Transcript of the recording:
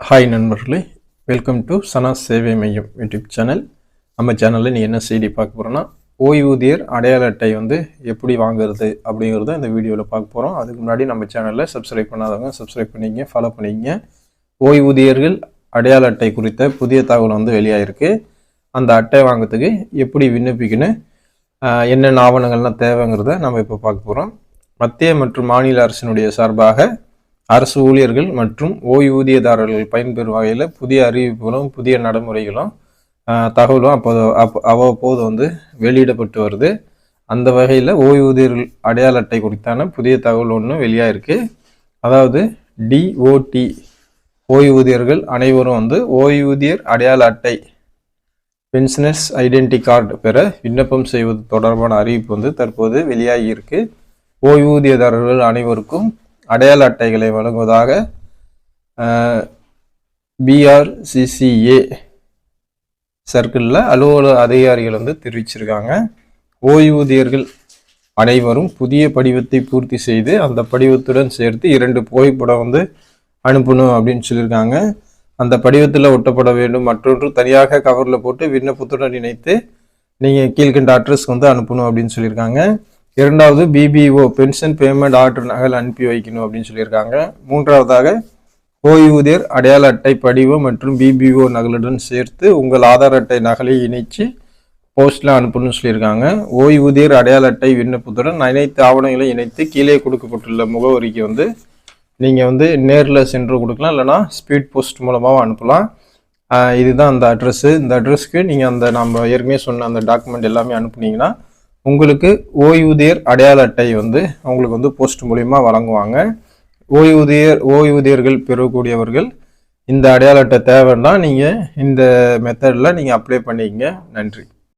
Hi நண்பர்களே. Welcome to சனா சேவை மையம் யூடியூப் சேனல் நம்ம சேனலில் நீ என்ன செய்தி பார்க்க போகிறோன்னா ஓய்வூதியர் அடையாள அட்டை வந்து எப்படி வாங்குறது அப்படிங்கிறத இந்த வீடியோவில் பார்க்க போகிறோம் அதுக்கு முன்னாடி நம்ம சேனலில் சப்ஸ்கிரைப் பண்ணாதவங்க சப்ஸ்கிரைப் பண்ணிக்கங்க ஃபாலோ பண்ணிக்கங்க. ஓய்வூதியர்கள் அடையாள அட்டை குறித்த புதிய தகவல் வந்து வெளியாகிருக்கு அந்த அட்டை வாங்குறதுக்கு எப்படி விண்ணப்பிக்கணும் என்னென்ன ஆவணங்கள்லாம் தேவைங்கிறத நம்ம இப்போ பார்க்க போகிறோம் மத்திய மற்றும் மாநில அரசினுடைய சார்பாக அரசு ஊழியர்கள் மற்றும் ஓய்வூதியதாரர்கள் பயன்பெறும் வகையில் புதிய அறிவிப்புகளும் புதிய நடைமுறைகளும் தகவலும் அப்போது அப் அவ்வப்போது வந்து வெளியிடப்பட்டு வருது. அந்த வகையில் ஓய்வூதியர்கள் அடையாள அட்டை குறித்தான புதிய தகவல் ஒன்று வெளியாயிருக்கு. அதாவது டிஓடி ஓய்வூதியர்கள் அனைவரும் வந்து ஓய்வூதியர் அடையாள அட்டை பென்ஷனர்ஸ் ஐடென்டி கார்டு பெற விண்ணப்பம் செய்வது தொடர்பான அறிவிப்பு வந்து தற்போது வெளியாகி இருக்கு. ஓய்வூதியதாரர்கள் அனைவருக்கும் அடையாள அட்டைகளை வழங்குவதாக பிஆர்சிசிஏ சர்க்கிளில் அலுவலக அதிகாரிகள் வந்து தெரிவிச்சிருக்காங்க. ஓய்வூதியர்கள் அனைவரும் புதிய படிவத்தை பூர்த்தி செய்து அந்த படிவத்துடன் சேர்த்து இரண்டு புகைப்படம் வந்து அனுப்பணும் அப்படின்னு சொல்லியிருக்காங்க. அந்த படிவத்தில் ஒட்டப்பட வேண்டும். மற்றொன்று தனியாக கவரில் போட்டு விண்ணப்பத்துடன் இணைத்து நீங்கள் கீழ்கண்ட அட்ரஸ்க்கு வந்து அனுப்பணும் அப்படின்னு சொல்லியிருக்காங்க. இரண்டாவது பிபிஓ பென்ஷன் பேமெண்ட் ஆர்டர் நகல் அனுப்பி வைக்கணும் அப்படின்னு சொல்லியிருக்காங்க. மூன்றாவதாக ஓய்வூதியர் அடையாள அட்டை படிவம் மற்றும் பிபிஓ நகலுடன் சேர்த்து உங்கள் ஆதார் அட்டை நகலை இணைச்சு போஸ்டில் அனுப்பணும்னு சொல்லியிருக்காங்க. ஓய்வூதியர் அடையாள அட்டை விண்ணப்பத்துடன் அனைத்து ஆவணங்களையும் இணைத்து கீழே கொடுக்கப்பட்டுள்ள முகவரிக்கு வந்து நீங்கள் வந்து நேரில் சென்று கொடுக்கலாம். இல்லைனா ஸ்பீட் போஸ்ட் மூலமாகவும் அனுப்பலாம். இதுதான் அந்த அட்ரஸ்ஸு. இந்த அட்ரஸ்க்கு நீங்கள் அந்த நம்ம ஏற்கனவே சொன்ன அந்த டாக்குமெண்ட் எல்லாமே அனுப்புனீங்கன்னா உங்களுக்கு ஓய்வூதியர் அடையாள அட்டை வந்து உங்களுக்கு வந்து போஸ்ட் மூலிமா வழங்குவாங்க. ஓய்வூதியர் ஓய்வூதியர்கள் பெறக்கூடியவர்கள் இந்த அடையாள அட்டை தேவைன்னா நீங்கள் இந்த மெத்தடில் நீங்கள் அப்ளை பண்ணிக்கங்க. நன்றி.